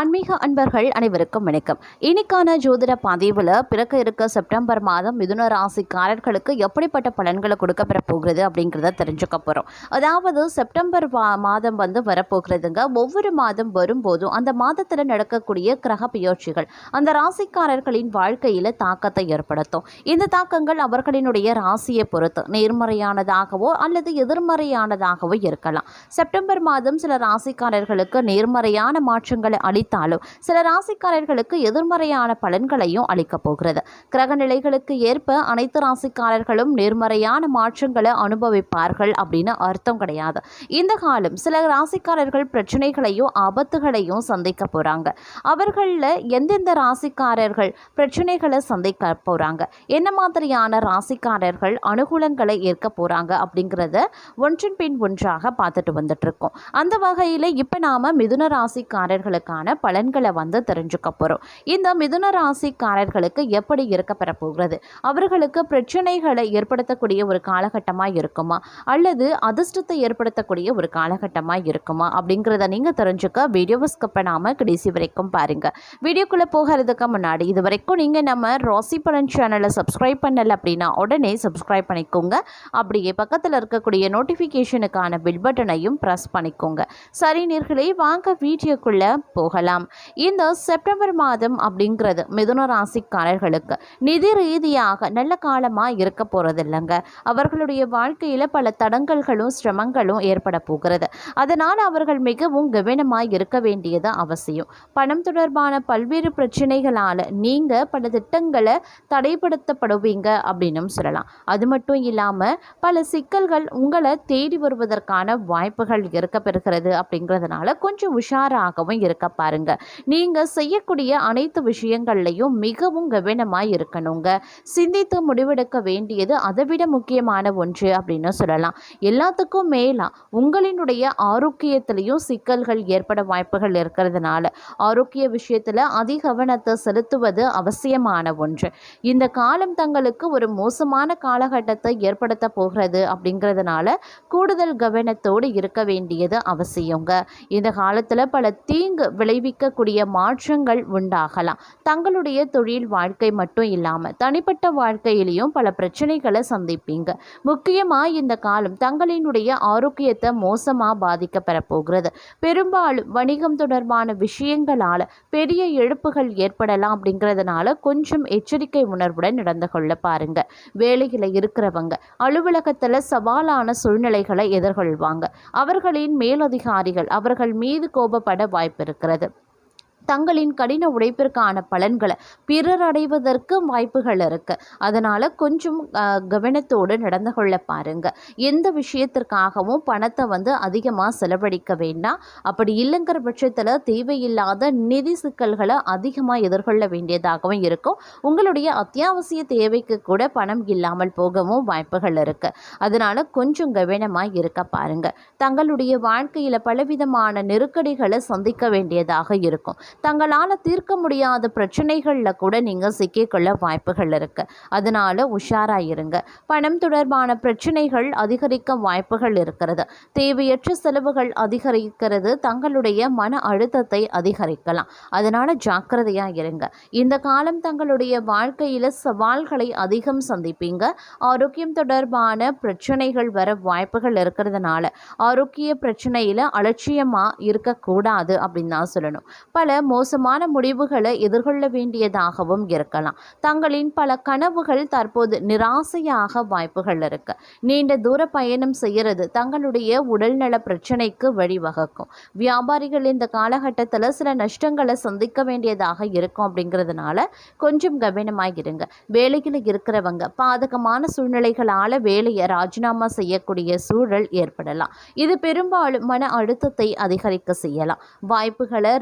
ஆன்மீக அன்பர்கள் அனைவருக்கும் வணக்கம். இன்னைக்கான ஜோதிட பதிவில் பிறக்க இருக்க செப்டம்பர் மாதம் மிதுன ராசிக்காரர்களுக்கு எப்படிப்பட்ட பலன்களை கொடுக்கப்பெற போகிறது அப்படிங்கிறத தெரிஞ்சுக்க போகிறோம் அதாவது செப்டம்பர் மாதம் வந்து வரப்போகிறதுங்க. ஒவ்வொரு மாதம் வரும்போதும் அந்த மாதத்தில் நடக்கக்கூடிய கிரக பயிற்சிகள் அந்த ராசிக்காரர்களின் வாழ்க்கையில் தாக்கத்தை ஏற்படுத்தும். இந்த தாக்கங்கள் அவர்களினுடைய ராசியை பொறுத்து நேர்மறையானதாகவோ அல்லது எதிர்மறையானதாகவோ இருக்கலாம். செப்டம்பர் மாதம் சில ராசிக்காரர்களுக்கு நேர்மறையான மாற்றங்களை அளித்தாலும் சில ராசிக்காரர்களுக்கு எதிர்மறையான பலன்களையும் அளிக்கப் போகிறது. கிரக நிலைகளுக்கு ஏற்ப அனைத்து ராசிக்காரர்களும் நேர்மறையான மாற்றங்களை அனுபவிப்பார்கள் அப்படின்னு அர்த்தம் கிடையாது. இந்த காலம் சில ராசிக்காரர்கள் பிரச்சனைகளையும் ஆபத்துகளையும் சந்திக்க போறாங்க. அவர்களில் எந்தெந்த ராசிக்காரர்கள் பிரச்சனைகளை சந்திக்க போறாங்க? என்ன மாதிரியான ராசிக்காரர்கள் அனுகூலங்களை ஏற்க போறாங்க அப்படிங்கிறத ஒன்றின் பின் ஒன்றாக பார்த்துட்டு வந்துட்டு இருக்கோம். அந்த வகையில் இப்போ நாம மிதுன ராசிக்காரர்களுக்கான பலன்களை வந்து தெரிஞ்சுக்க போகிறோம் இந்த மிதுன ராசிக்காரர்களுக்கு எப்படி இருக்கப்பெற போகிறது? அவர்களுக்கு பிரச்சனைகளை ஏற்படுத்தக்கூடிய ஒரு காலகட்டமாக இருக்குமா? அல்லது அதிர்ஷ்டத்தை ஏற்படுத்தக்கூடிய ஒரு காலகட்டமாக இருக்குமா? அப்படிங்கிறத நீங்கள் தெரிஞ்சுக்க வீடியோவை ஸ்கிப் பண்ணாமல் கடைசி வரைக்கும் பாருங்கள் வீடியோக்குள்ளே போகிறதுக்கு முன்னாடி இது வரைக்கும் நீங்கள் நம்ம ராசி பலன் சேனலை சப்ஸ்கிரைப் பண்ணல அப்படின்னா உடனே சப்ஸ்கிரைப் பண்ணிக்கோங்க. அப்படியே பக்கத்தில் இருக்கக்கூடிய நோட்டிஃபிகேஷனுக்கான பில் பட்டனையும் ப்ரெஸ் பண்ணிக்கோங்க. சரி நேர்களே வாங்க வீடியோக்குள்ளே போகலாம். இந்த செப்டம்பர் மாதம் அப்படிங்கிறது மிதுன ராசிக்காரர்களுக்கு நிதி ரீதியாக நல்ல காலமாக இருக்க போகிறது இல்லைங்க அவர்களுடைய வாழ்க்கையில் பல தடங்கல்களும் சிரமங்களும் ஏற்பட போகிறது. அதனால் அவர்கள் மிகவும் கவனமாக இருக்க வேண்டியது அவசியம். பணம் தொடர்பான பல்வேறு பிரச்சனைகளால் நீங்கள் பல திட்டங்களை தடைப்படுத்தப்படுவீங்க அப்படின்னும் சொல்லலாம். அது மட்டும் இல்லாமல் பல சிக்கல்கள் உங்களை தேடி வருவதற்கான வாய்ப்புகள் இருக்க பெறுகிறது அப்படிங்கிறதுனால கொஞ்சம் உஷாராகவும் இருக்க பாருங்க. நீங்கள் செய்யக்கூடிய அனைத்து விஷயங்கள்லையும் மிகவும் கவனமாக இருக்கணுங்க. சிந்தித்து முடிவெடுக்க வேண்டியது அதை விட முக்கியமான ஒன்று அப்படின்னு சொல்லலாம். எல்லாத்துக்கும் மேலா உங்களினுடைய ஆரோக்கியத்திலையும் சிக்கல்கள் ஏற்பட வாய்ப்புகள் இருக்கிறதுனால ஆரோக்கிய விஷயத்தில் அதிக கவனத்தை செலுத்துவது அவசியமான ஒன்று. இந்த காலம் தங்களுக்கு ஒரு மோசமான காலகட்டத்தை ஏற்படுத்த போகிறது அப்படிங்கிறதுனால கூடுதல் கவனத்தோடு இருக்க வேண்டியது அவசியங்க. இந்த காலத்தில் பல தீங்கு விளை விளைவிக்கக்கூடிய மாற்றங்கள் உண்டாகலாம். தங்களுடைய தொழில் வாழ்க்கை மட்டும் இல்லாமல் தனிப்பட்ட வாழ்க்கையிலையும் பல பிரச்சனைகளை சந்திப்பீங்க. முக்கியமாக இந்த காலம் தங்களினுடைய ஆரோக்கியத்தை மோசமாக பாதிக்கப்பெற போகிறது பெரும்பாலும் வணிகம் தொடர்பான விஷயங்களால் பெரிய இழப்புகள் ஏற்படலாம் அப்படிங்கிறதுனால கொஞ்சம் எச்சரிக்கை உணர்வுடன் நடந்து கொள்ள பாருங்க. வேலையில் இருக்கிறவங்க அலுவலகத்தில் சவாலான சூழ்நிலைகளை எதிர்கொள்வாங்க. அவர்களின் மேலதிகாரிகள் அவர்கள் மீது கோபப்பட வாய்ப்பு இருக்கிறது. தங்களின் கடின உழைப்பிற்கான பலன்களை பிறர் அடைவதற்கு வாய்ப்புகள் இருக்கு. அதனால கொஞ்சம் கவனத்தோடு நடந்து கொள்ள பாருங்க. எந்த விஷயத்திற்காகவும் பணத்தை வந்து அதிகமாக செலவழிக்க வேண்டாம். அப்படி இல்லைங்கிற பட்சத்தில் தேவையில்லாத நிதி சிக்கல்களை அதிகமாக எதிர்கொள்ள வேண்டியதாகவும் இருக்கும். உங்களுடைய அத்தியாவசிய தேவைக்கு கூட பணம் இல்லாமல் போகவும் வாய்ப்புகள் இருக்கு. அதனால கொஞ்சம் கவனமாக இருக்க பாருங்க. தங்களுடைய வாழ்க்கையில் பலவிதமான நெருக்கடிகளை சந்திக்க வேண்டியதாக இருக்கும். தங்களால் தீர்க்க முடியாத பிரச்சனைகளில் கூட நீங்கள் சிக்கிக்கொள்ள வாய்ப்புகள் இருக்குது அதனால் உஷாராக இருங்க. பணம் தொடர்பான பிரச்சனைகள் அதிகரிக்க வாய்ப்புகள் இருக்கிறது. தேவையற்ற செலவுகள் அதிகரிக்கிறது. தங்களுடைய மன அழுத்தத்தை அதிகரிக்கலாம். அதனால் ஜாக்கிரதையாக இருங்க. இந்த காலம் தங்களுடைய வாழ்க்கையில் சவால்களை அதிகம் சந்திப்பீங்க. ஆரோக்கியம் தொடர்பான பிரச்சனைகள் வர வாய்ப்புகள் இருக்கிறதுனால ஆரோக்கிய பிரச்சனையில் அலட்சியமாக இருக்கக்கூடாது அப்படின்னு தான் சொல்லணும். பல மோசமான முடிவுகளை எதிர்கொள்ள வேண்டியதாகவும் இருக்கலாம். தங்களின் பல கனவுகள் தற்போது நிராசையாக வாய்ப்புகள் இருக்கு. நீண்ட தூர பயணம் செய்யறது தங்களுடைய உடல்நல பிரச்சனைக்கு வழிவகுக்கும். வியாபாரிகள் இந்த காலகட்டத்தில் சில நஷ்டங்களை சந்திக்க வேண்டியதாக இருக்கும் அப்படிங்கிறதுனால கொஞ்சம் கவனமாக இருங்க. வேலையில் இருக்கிறவங்க பாதகமான சூழ்நிலைகளால் வேலையை ராஜினாமா செய்யக்கூடிய சூழல் ஏற்படலாம். இது பெரும்பாலும் மன அழுத்தத்தை அதிகரிக்க செய்யலாம். வாய்ப்புகளை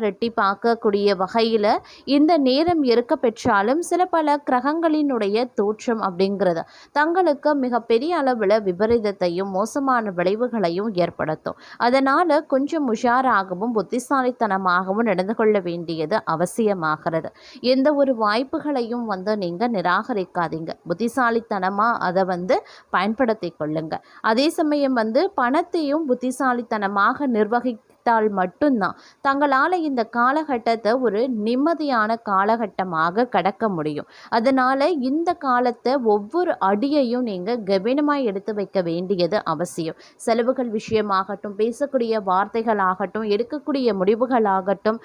ரெட்டிப்பாக்கக்கூடிய வகையில் இந்த நேரம் இருக்க பெற்றாலும் சில பல கிரகங்களினுடைய தோற்றம் அப்படிங்கிறது தங்களுக்கு மிகப்பெரிய அளவில் விபரீதத்தையும் மோசமான விளைவுகளையும் ஏற்படுத்தும். அதனால் கொஞ்சம் உஷாராகவும் புத்திசாலித்தனமாகவும் நடந்து கொள்ள வேண்டியது அவசியமாகிறது. எந்த ஒரு வாய்ப்புகளையும் வந்து நீங்கள் நிராகரிக்காதீங்க. புத்திசாலித்தனமாக அதை வந்து பயன்படுத்தி கொள்ளுங்க. அதே சமயம் வந்து பணத்தையும் புத்திசாலித்தனமாக நிர்வகி வைத்தால் மட்டும்தான் தங்களால் இந்த காலகட்டத்தை ஒரு நிம்மதியான காலகட்டமாக கடக்க முடியும். அதனால் இந்த காலத்தை ஒவ்வொரு அடியையும் நீங்கள் கவனமாக எடுத்து வைக்க வேண்டியது அவசியம். செலவுகள் விஷயமாகட்டும் பேசக்கூடிய வார்த்தைகளாகட்டும் எடுக்கக்கூடிய முடிவுகளாகட்டும்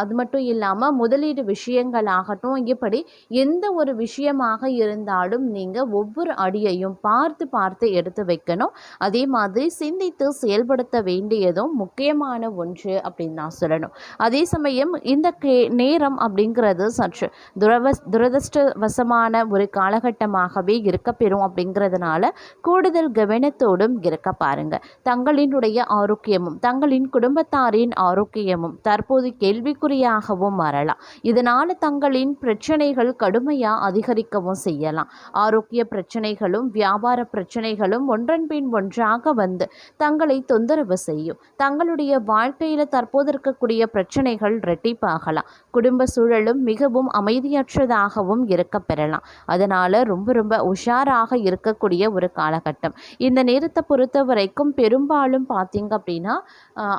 அது மட்டும் இல்லாமல் முதலீடு விஷயங்களாகட்டும் இப்படி எந்த ஒரு விஷயமாக இருந்தாலும் நீங்கள் ஒவ்வொரு அடியையும் பார்த்து பார்த்து எடுத்து வைக்கணும். அதே மாதிரி சிந்தித்து செயல்படுத்த வேண்டியதும் முக்கியமான ஒன்று அப்படின்னு நான் சொல்லணும். அதே சமயம் இந்த கே நேரம் அப்படிங்கிறது சற்று துரவஸ் துரதிருஷ்டவசமான ஒரு காலகட்டமாகவே இருக்கப்பெறும் அப்படிங்கிறதுனால கூடுதல் கவனத்தோடும் இருக்க பாருங்க. தங்களினுடைய ஆரோக்கியமும் தங்களின் குடும்பத்தாரின் ஆரோக்கியமும் தற்போது கேள்விக்குறியாகவும் மாறலாம் இதனால் தங்களின் பிரச்சனைகள் கடுமையாக அதிகரிக்கவும் செய்யலாம். ஆரோக்கிய பிரச்சனைகளும் வியாபார பிரச்சனைகளும் ஒன்றன் பின் ஒன்றாக வந்து தங்களை தொந்தரவு செய்யும். தங்களுடைய வாழ்க்கையில் தற்போது இருக்கக்கூடிய பிரச்சனைகள் ரெட்டிப்பாகலாம் குடும்ப சூழலும் மிகவும் அமைதியற்றதாகவும் இருக்க பெறலாம். அதனால் ரொம்ப ரொம்ப உஷாராக இருக்கக்கூடிய ஒரு காலகட்டம். இந்த நேரத்தை பொறுத்த வரைக்கும் பெரும்பாலும் பார்த்தீங்க அப்படின்னா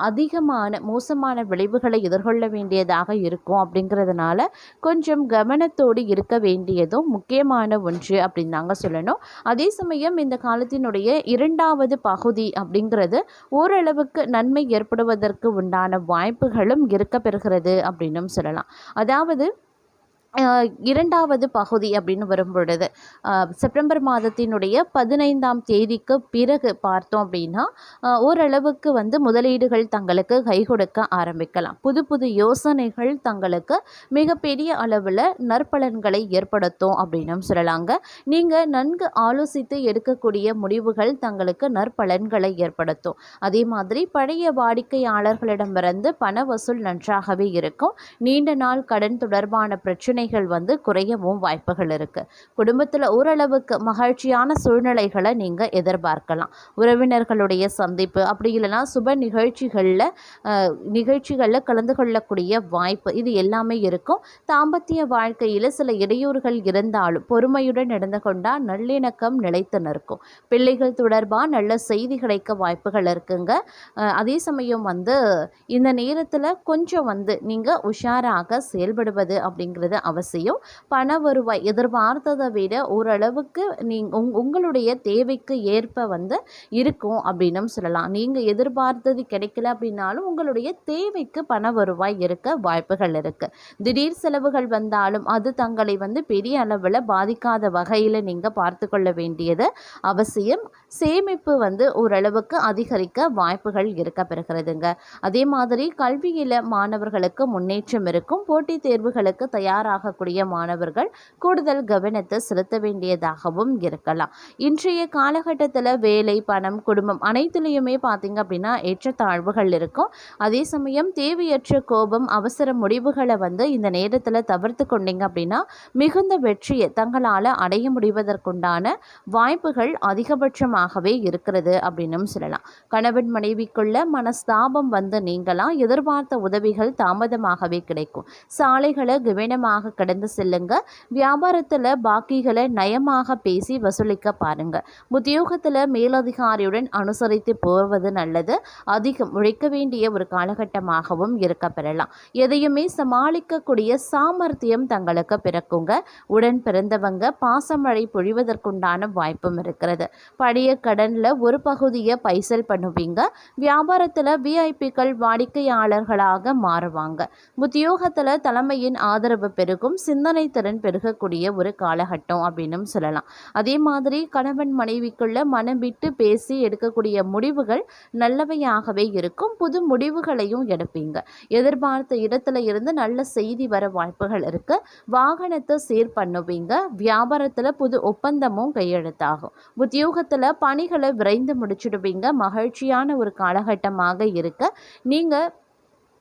அதிகமான மோசமான விளைவுகளை எதிர்கொள்ள வேண்டியதாக இருக்கும் அப்படிங்கிறதுனால கொஞ்சம் கவனத்தோடு இருக்க வேண்டியதும் முக்கியமான ஒன்று அப்படின்னு தாங்க சொல்லணும். அதே சமயம் இந்த காலத்தினுடைய இரண்டாவது பகுதி அப்படிங்கிறது ஓரளவுக்கு நன்மை ஏற்படுவது ஏற்படுவதற்கு உண்டான வாய்ப்புகளும் இருக்க பெறுகிறது அப்படின்னும் சொல்லலாம். அதாவது இரண்டாவது பகுதி அப்படின்னு வரும்பொழுது செப்டம்பர் மாதத்தினுடைய பதினைந்தாம் தேதிக்கு பிறகு பார்த்தோம் அப்படின்னா ஓரளவுக்கு வந்து முதலீடுகள் தங்களுக்கு கை கொடுக்க ஆரம்பிக்கலாம். புது புது யோசனைகள் தங்களுக்கு மிகப்பெரிய அளவில் நற்பலன்களை ஏற்படுத்தும் அப்படின்னும் சொல்லலாங்க. நீங்கள் நன்கு ஆலோசித்து எடுக்கக்கூடிய முடிவுகள் தங்களுக்கு நற்பலன்களை ஏற்படுத்தும். அதே மாதிரி பழைய வாடிக்கையாளர்களிடமிருந்து பண வசூல் நன்றாகவே இருக்கும். நீண்ட நாள் கடன் தொடர்பான பிரச்சனை பிரச்சனைகள் வந்து குறையவும் வாய்ப்புகள் இருக்குது குடும்பத்தில் ஓரளவுக்கு மகிழ்ச்சியான சூழ்நிலைகளை நீங்கள் எதிர்பார்க்கலாம். உறவினர்களுடைய சந்திப்பு அப்படி இல்லைன்னா சுப நிகழ்ச்சிகளில் நிகழ்ச்சிகளில் கலந்து கொள்ளக்கூடிய வாய்ப்பு இது எல்லாமே இருக்கும். தாம்பத்திய வாழ்க்கையில் சில இடையூறுகள் இருந்தாலும் பொறுமையுடன் நடந்து கொண்டால் நல்லிணக்கம் நிலைத்து நிற்கும். பிள்ளைகள் தொடர்பாக நல்ல செய்தி கிடைக்க வாய்ப்புகள் இருக்குங்க. அதே சமயம் வந்து இந்த நேரத்தில் கொஞ்சம் வந்து நீங்கள் உஷாராக செயல்படுவது அப்படிங்கிறது அவசியம். பண வருவாய் எதிர்பார்த்ததை விட ஓரளவுக்கு நீங் உங் உங்களுடைய தேவைக்கு ஏற்ப வந்து இருக்கும் அப்படின்னும் சொல்லலாம். நீங்கள் எதிர்பார்த்தது கிடைக்கல அப்படின்னாலும் உங்களுடைய தேவைக்கு பண வருவாய் இருக்க வாய்ப்புகள் இருக்குது திடீர் செலவுகள் வந்தாலும் அது தங்களை வந்து பெரிய அளவில் பாதிக்காத வகையில் நீங்கள் பார்த்து கொள்ள வேண்டியது அவசியம். சேமிப்பு வந்து ஓரளவுக்கு அதிகரிக்க வாய்ப்புகள் இருக்க பெறுகிறதுங்க. அதே மாதிரி கல்வியில் மாணவர்களுக்கு முன்னேற்றம் இருக்கும். போட்டித் தேர்வுகளுக்கு தயாராகக்கூடிய மாணவர்கள் கூடுதல் கவனத்தை செலுத்த வேண்டியதாகவும் இருக்கலாம். இன்றைய காலகட்டத்தில் வேலை பணம் குடும்பம் அனைத்துலேயுமே பார்த்தீங்க அப்படின்னா ஏற்றத்தாழ்வுகள் இருக்கும். அதே சமயம் தேவையற்ற கோபம் அவசர முடிவுகளை வந்து இந்த நேரத்தில் தவிர்த்து கொண்டீங்க அப்படின்னா மிகுந்த வெற்றியை தங்களால் அடைய முடிவதற்குண்டான வாய்ப்புகள் அதிகபட்சமாக அதிகபட்சமாகவே இருக்கிறது அப்படின்னும் சொல்லலாம். கணவன் மனைவிக்குள்ள மனஸ்தாபம் வந்து நீங்களாம் எதிர்பார்த்த உதவிகள் தாமதமாகவே கிடைக்கும். சாலைகளை கவனமாக கடந்து செல்லுங்க. வியாபாரத்தில் பாக்கிகளை நயமாக பேசி வசூலிக்க பாருங்க. உத்தியோகத்தில் மேலதிகாரியுடன் அனுசரித்து போவது நல்லது. அதிகம் உழைக்க வேண்டிய ஒரு காலகட்டமாகவும் இருக்க பெறலாம். எதையுமே சமாளிக்கக்கூடிய சாமர்த்தியம் தங்களுக்கு பிறக்குங்க. உடன் பிறந்தவங்க பாசமழை பொழிவதற்குண்டான வாய்ப்பும் இருக்கிறது. பழைய கடனில் ஒரு பகுதியை பைசல் பண்ணுவீங்க. வியாபாரத்தில் விஐபிக்கள் வாடிக்கையாளர்களாக மாறுவாங்க. உத்தியோகத்தில் தலைமையின் ஆதரவு பெருகும் சிந்தனை திறன் பெருகக்கூடிய ஒரு காலகட்டம் அப்படின்னு சொல்லலாம். அதே மாதிரி கணவன் மனைவிக்குள்ள மனம் விட்டு பேசி எடுக்கக்கூடிய முடிவுகள் நல்லவையாகவே இருக்கும். புது முடிவுகளையும் எடுப்பீங்க. எதிர்பார்த்த இடத்துல இருந்து நல்ல செய்தி வர வாய்ப்புகள் இருக்கு. வாகனத்தை சீர் பண்ணுவீங்க. வியாபாரத்தில் புது ஒப்பந்தமும் கையெழுத்தாகும். உத்தியோகத்தில் பணிகளை விரைந்து முடிச்சிடுவீங்க. மகிழ்ச்சியான ஒரு காலகட்டமாக இருக்க. நீங்கள்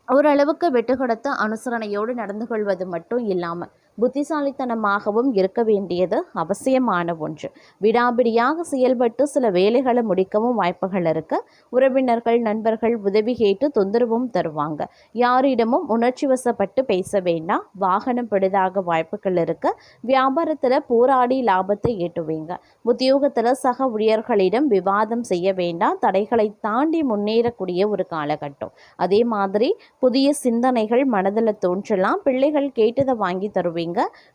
ஓரளவுக்கு விட்டு கொடுத்து அனுசரணையோடு நடந்து கொள்வது மட்டும் இல்லாமல் புத்திசாலித்தனமாகவும் இருக்க வேண்டியது அவசியமான ஒன்று. விடாபிடியாக செயல்பட்டு சில வேலைகளை முடிக்கவும் வாய்ப்புகள் இருக்க. உறவினர்கள் நண்பர்கள் உதவி கேட்டு தொந்தரவும் தருவாங்க. யாரிடமும் உணர்ச்சி வசப்பட்டு பேச வேண்டாம். வாகனம் பழுதாக வாய்ப்புகள் இருக்க. வியாபாரத்தில் போராடி லாபத்தை ஈட்டுவீங்க. உத்தியோகத்தில் சக ஊழியர்களிடம் விவாதம் செய்ய வேண்டாம். தடைகளை தாண்டி முன்னேறக்கூடிய ஒரு காலகட்டம். அதே மாதிரி புதிய சிந்தனைகள் மனதில் தோன்றலாம். பிள்ளைகள் கேட்டதை வாங்கி தருவீங்க.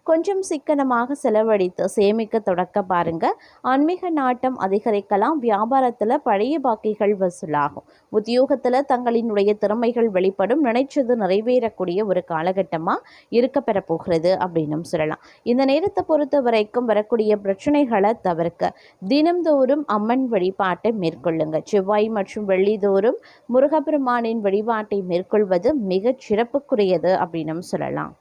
கொஞ்சம் சிக்கனமாக செலவழித்து சேமிக்க தொடக்க பாருங்க. ஆன்மீக நாட்டம் அதிகரிக்கலாம். வியாபாரத்தில் பழைய பாக்கிகள் வசூலாகும். உத்தியோகத்தில் தங்களினுடைய திறமைகள் வெளிப்படும். நினைச்சது நிறைவேறக்கூடிய ஒரு காலகட்டமாக இருக்க பெற போகிறது அப்படின்னும் சொல்லலாம். இந்த நேரத்தை பொறுத்த வரைக்கும் வரக்கூடிய பிரச்சனைகளை தவிர்க்க தினம்தோறும் அம்மன் வழிபாட்டை மேற்கொள்ளுங்க. செவ்வாய் மற்றும் வெள்ளிதோறும் முருகப்பெருமானின் வழிபாட்டை மேற்கொள்வது மிகச் சிறப்புக்குரியது அப்படின்னும் சொல்லலாம்.